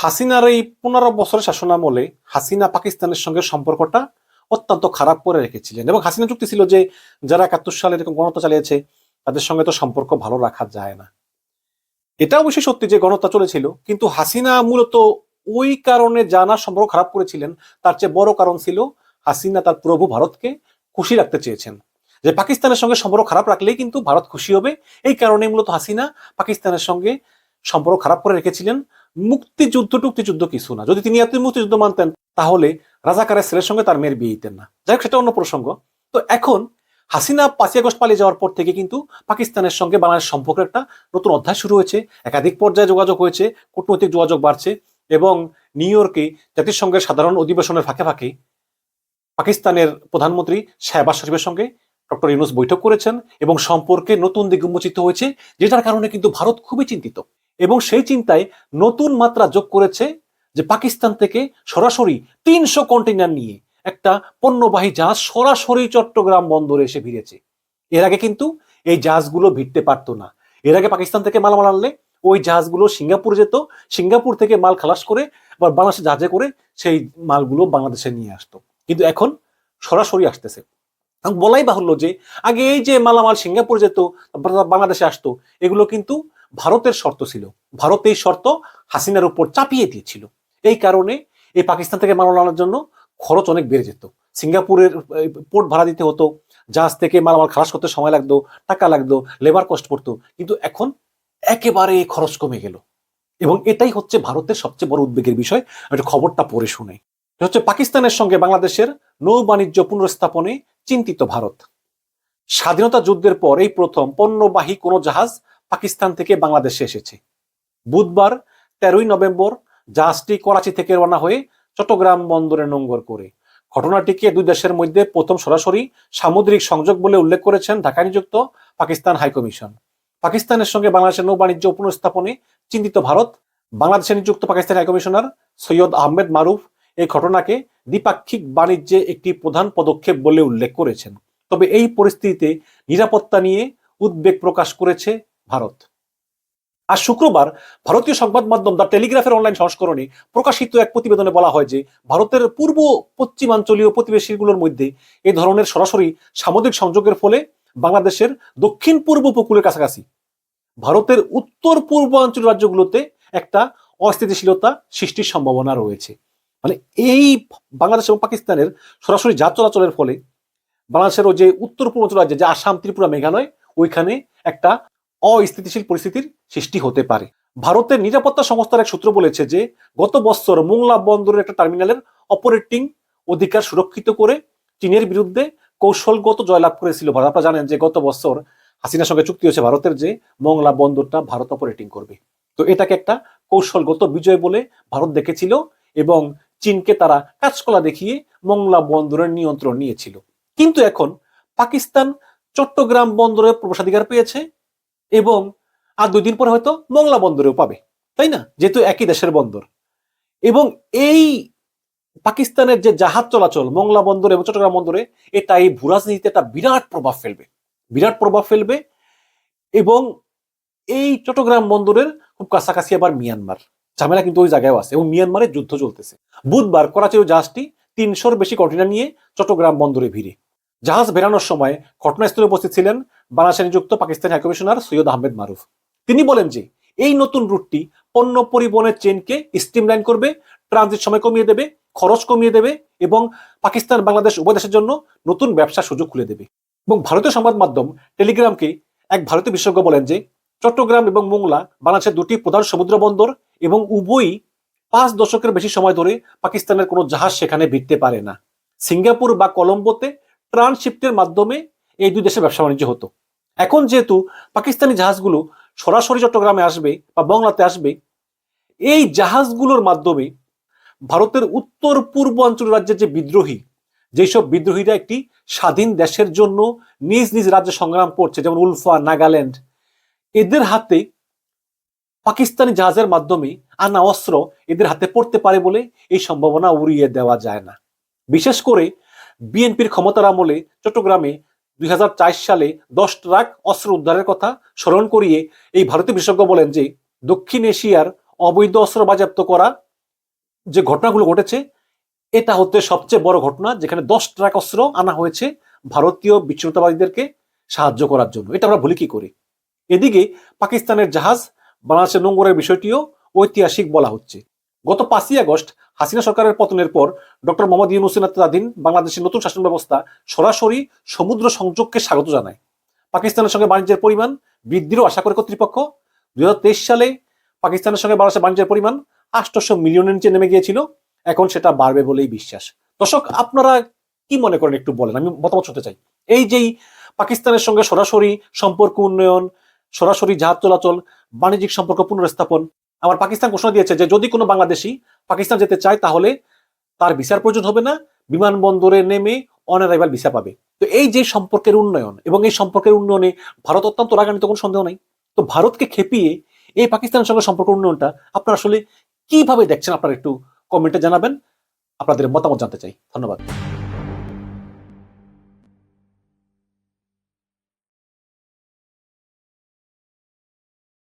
হাসিনার এই পনেরো বছরের শাসনামলে হাসিনা পাকিস্তানের সঙ্গে সম্পর্কটা অত্যন্ত খারাপ করে রেখেছিলেন। এবং হাসিনা চুক্তি ছিল যে, যারা একাত্তর সালে এরকম গণহত্যা চালিয়েছে, তাদের সঙ্গে তো সম্পর্ক ভালো রাখা যায় না। এটা অবশ্যই সত্যি যে গণহত্যা চলেছিল, কিন্তু হাসিনা মূলত ওই কারণে জানা সম্পর্ক খারাপ করেছিলেন। তার চেয়ে বড় কারণ ছিল হাসিনা তার প্রভু ভারতকে খুশি রাখতে চেয়েছেন। যে পাকিস্তানের সঙ্গে সম্পর্ক খারাপ রাখলেই কিন্তু ভারত খুশি হবে। এই কারণে মূলত হাসিনা পাকিস্তানের সঙ্গে সম্পর্ক খারাপ করে রেখেছিলেন। মুক্তিযুদ্ধ, টুক্তিযুদ্ধ কিছু না। যদি তিনি এত মুক্তিযুদ্ধ মানতেন, তাহলে রাজাকারের ছেলের সঙ্গে তার মেয়ের বিয়ে দিতেন না। যাই হোক, সেটা অন্য প্রসঙ্গ। তো এখন হাসিনা পাঁচই আগস্ট পালিয়ে যাওয়ার পর থেকে কিন্তু পাকিস্তানের সঙ্গে বাংলাদেশ সম্পর্কের একটা নতুন অধ্যায় শুরু হয়েছে। একাধিক পর্যায়ে যোগাযোগ হয়েছে, কূটনৈতিক যোগাযোগ বাড়ছে এবং নিউ ইয়র্কে জাতিসংঘের সাধারণ অধিবেশনের ফাঁকে ফাঁকে পাকিস্তানের প্রধানমন্ত্রী শাহবাজ শরীফের সঙ্গে ডক্টর ইউনুস বৈঠক করেছেন এবং সম্পর্কে নতুন দিক উন্মোচিত হয়েছে, যেটার কারণে কিন্তু ভারত খুবই চিন্তিত। এবং সেই চিন্তায় নতুন মাত্রা যোগ করেছে যে পাকিস্তান থেকে সরাসরি তিনশো কন্টেইনার নিয়ে একটা পণ্যবাহী জাহাজ সরাসরি চট্টগ্রাম বন্দরে এসে ভিড়েছে। এর আগে কিন্তু এই জাহাজগুলো ভিড়তে পারতো না। এর আগে পাকিস্তান থেকে মালামাল আনলে ওই জাহাজগুলো সিঙ্গাপুর যেত, সিঙ্গাপুর থেকে মাল খালাস করে আবার বাংলাদেশে জাহাজে করে সেই মালগুলো বাংলাদেশে নিয়ে আসতো। কিন্তু এখন সরাসরি আসতেছে। বলাই বাহুল্য যে আগে এই যে মালামাল সিঙ্গাপুর যেত বাংলাদেশে আসতো, এগুলো কিন্তু ভারতের শর্ত ছিল। ভারত এই শর্ত হাসিনার উপর চাপিয়ে দিয়েছিল। এই কারণে এই পাকিস্তান থেকে মালামাল আনার জন্য খরচ অনেক বেড়ে যেত। সিঙ্গাপুরের পোর্ট ভাড়া দিতে হতো, জাহাজ থেকে মালামাল খালাস করতে সময় লাগতো, টাকা লাগতো লেবার কষ্ট পড়তো। কিন্তু এখন একেবারে খরচ কমে গেল। এবং এটাই হচ্ছে ভারতের সবচেয়ে বড় উদ্বেগের বিষয়। একটা খবরটা পড়ে শুনে। হচ্ছে পাকিস্তানের সঙ্গে বাংলাদেশের নৌ বাণিজ্য পুনরস্থাপনে চিন্তিত ভারত। স্বাধীনতা যুদ্ধের পর এই প্রথম পণ্যবাহী কোনো জাহাজ পাকিস্তান থেকে বাংলাদেশে এসেছে। বুধবার তেরোই নভেম্বর জাহাজটি করাচি থেকে রওনা হয়ে চট্টগ্রাম বন্দরে নোঙ্গর করে। ঘটনাটিকে দুই দেশের মধ্যে প্রথম সরাসরি সামুদ্রিক সংযোগ বলে উল্লেখ করেছেন ঢাকা নিযুক্ত পাকিস্তান হাইকমিশন পাকিস্তানের সঙ্গে বাংলাদেশের নৌ বাণিজ্য পুনঃস্থাপনে চিন্তিত ভারত, বাংলাদেশে নিযুক্ত পাকিস্তান হাইকমিশনার সৈয়দ আহমেদ মারুফ এই ঘটনাকে দ্বিপাক্ষিক বাণিজ্যে একটি প্রধান পদক্ষেপ বলে উল্লেখ করেছেন। তবে এই পরিস্থিতিতে নিরাপত্তা নিয়ে উদ্বেগ প্রকাশ করেছে ভারত। আর শুক্রবার ভারতীয় সংবাদ মাধ্যম দ্য টেলিগ্রাফের অনলাইন সংস্করণে প্রকাশিত এক প্রতিবেদনে বলা হয় যে, ভারতের পূর্ব পশ্চিমাঞ্চলীয় প্রতিবেশীগুলোর মধ্যে এই ধরনের সরাসরি সামুদ্রিক সংযোগের ফলে বাংলাদেশের দক্ষিণ পূর্ব উপকূলের কাছাকাছি, ভারতের উত্তর পূর্বাঞ্চল রাজ্যগুলোতে একটা অস্থিতিশীলতা সৃষ্টির সম্ভাবনা রয়েছে। মানে এই বাংলাদেশ এবং পাকিস্তানের সরাসরি জাত চলাচলের ফলে বাংলাদেশের যে উত্তর পূর্বাঞ্চল রাজ্যে, যে আসাম, ত্রিপুরা, মেঘালয়, ওইখানে একটা অস্থিতিশীল পরিস্থিতির সৃষ্টি হতে পারে। ভারতের নিরাপত্তা সংস্থার এক সূত্র বলেছে যে, গত বছর মোংলা বন্দরের একটা টার্মিনালের অপারেটিং অধিকার সুরক্ষিত করে চীনের বিরুদ্ধে কৌশলগত জয়লাভ করেছিল ভারত। আপনারা জানেন যে, গত বছর হাসিনার সঙ্গে চুক্তি হয়েছে ভারতের যে, মোংলা বন্দরটা ভারত অপারেটিং করবে। তো এটাকে একটা কৌশলগত বিজয় বলে ভারত দেখেছিল এবং চীনকে তারা কাজকলা দেখিয়ে মংলা বন্দরের নিয়ন্ত্রণ নিয়েছিল। কিন্তু এখন পাকিস্তান চট্টগ্রাম বন্দরে প্রবেশাধিকার পেয়েছে। এবং আর দুই দিন পরে হয়তো মংলা বন্দরেও পাবে, তাই না? যেহেতু একই দেশের বন্দর। এবং এই পাকিস্তানের যে জাহাজ চলাচল, মংলা বন্দর এবং চট্টগ্রাম বন্দরে, এটা এই ভূরাজনীতিতে একটা বিরাট প্রভাব ফেলবে। বিরাট প্রভাব ফেলবে এবং এই চট্টগ্রাম বন্দরের খুব কাছাকাছি আবার মিয়ানমার। ঝামেলা কিন্তু ওই জায়গায় আছে এবং মিয়ানমারে যুদ্ধ চলতেছে। বুধবার করাচির জাহাজটি তিনশোর বেশি কন্টেনার নিয়ে চট্টগ্রাম বন্দরে ভিড়ে। জাহাজ বেরানোর সময় ঘটনাস্থলে উপস্থিত ছিলেন বাংলাদেশে নিযুক্ত পাকিস্তানি হাইকমিশনার সৈয়দ আহমেদ মারুফ। তিনি বলেন যে, এই নতুন রুটটি পণ্য পরিবহনের চেনকে স্ট্রিমলাইন করবে ট্রানজিট সময় কমিয়ে দেবে, খরচ কমিয়ে দেবে এবং পাকিস্তান বাংলাদেশ উভয় দেশের জন্য নতুন ব্যবসার সুযোগ খুলে দেবে। এবং ভারতীয় সংবাদ মাধ্যম টেলিগ্রামকে এক ভারতীয় বিশেষজ্ঞ বলেন যে, চট্টগ্রাম এবং মোংলা বাংলাদেশের দুটি প্রধান সমুদ্র বন্দর এবং উভয়ই পাঁচ দশকের বেশি সময় ধরে পাকিস্তানের কোনো জাহাজ সেখানে ভিড়তে পারে না। সিঙ্গাপুর বা কলম্বোতে ট্রান্সশিফটের মাধ্যমে এই দুই দেশের ব্যবসা বাণিজ্য হতো। এখন যেহেতু পাকিস্তানি জাহাজগুলো সরাসরি চট্টগ্রামে আসবে বা বাংলাতে আসবে, এই জাহাজগুলোর মাধ্যমে ভারতের উত্তর পূর্বাঞ্চল রাজ্যের যে বিদ্রোহী, যেসব বিদ্রোহীরা একটি স্বাধীন দেশের জন্য নিজ নিজ রাজ্যে সংগ্রাম করছে, যেমন উলফা, নাগাল্যান্ড, এদের হাতে পাকিস্তানি জাহাজের মাধ্যমে আনা অস্ত্র এদের হাতে পড়তে পারে বলে এই সম্ভাবনা উড়িয়ে দেওয়া যায় না। বিশেষ করে বিএনপির ক্ষমতার আমলে চট্টগ্রামে দু হাজার চার সালে দশ ট্রাক অস্ত্র উদ্ধারের কথা স্মরণ করিয়ে এই ভারতীয় বিশেষজ্ঞ বলেন যে, দক্ষিণ এশিয়ার অবৈধ অস্ত্র বাজেয়াপ্ত করা যে ঘটনাগুলো ঘটেছে, এটা হচ্ছে সবচেয়ে বড় ঘটনা যেখানে দশ ট্রাক অস্ত্র আনা হয়েছে ভারতীয় বিচ্ছিন্নতাবাদীদেরকে সাহায্য করার জন্য। এটা আমরা ভুলি কি করি? এদিকে পাকিস্তানের জাহাজ বাংলাদেশের নোংরের বিষয়টিও ঐতিহাসিক বলা হচ্ছে। গত পাঁচই আগস্ট হাসিনা সরকারের পতনের পর ডক্টর মোহাম্মদ ইউনুসের নেতৃত্বাধীন বাংলাদেশের নতুন শাসন ব্যবস্থা সরাসরি সমুদ্র সংযোগকে স্বাগত জানায়। পাকিস্তানের সঙ্গে বাণিজ্যের পরিমাণ বৃদ্ধিরও আশা করে কর্তৃপক্ষ। দুই হাজার তেইশ সালে পাকিস্তানের সঙ্গে বাংলাদেশের বাণিজ্যের পরিমাণ আটশোশো মিলিয়নের নিচে নেমে গিয়েছিল। এখন সেটা বাড়বে বলেই বিশ্বাস। দর্শক, আপনারা কি মনে করেন একটু বলেন, আমি মতামত শুনতে চাই। এই যেই পাকিস্তানের সঙ্গে সরাসরি সম্পর্ক উন্নয়ন, সরাসরি জাহাজ চলাচল, বাণিজ্যিক সম্পর্ক পুনরস্থাপন আবার পাকিস্তান ঘোষণা দিয়েছে যে যদি কোনো বাংলাদেশি পাকিস্তান যেতে চায় তাহলে তার ভিসার প্রয়োজন হবে না, বিমানবন্দরে নেমে অনারাইভাল ভিসা পাবে। তো এই যে সম্পর্কের উন্নয়ন এবং এই সম্পর্কের উন্নয়নে ভারত অত্যন্ত রাগান্বিত, কোনো সন্দেহ নাই। তো ভারতকে খেপিয়ে এই পাকিস্তানের সঙ্গে সম্পর্ক উন্নয়নটা আপনারা আসলে কীভাবে দেখছেন? আপনারা একটু কমেন্টে জানাবেন। আপনাদের মতামত জানতে চাই। ধন্যবাদ।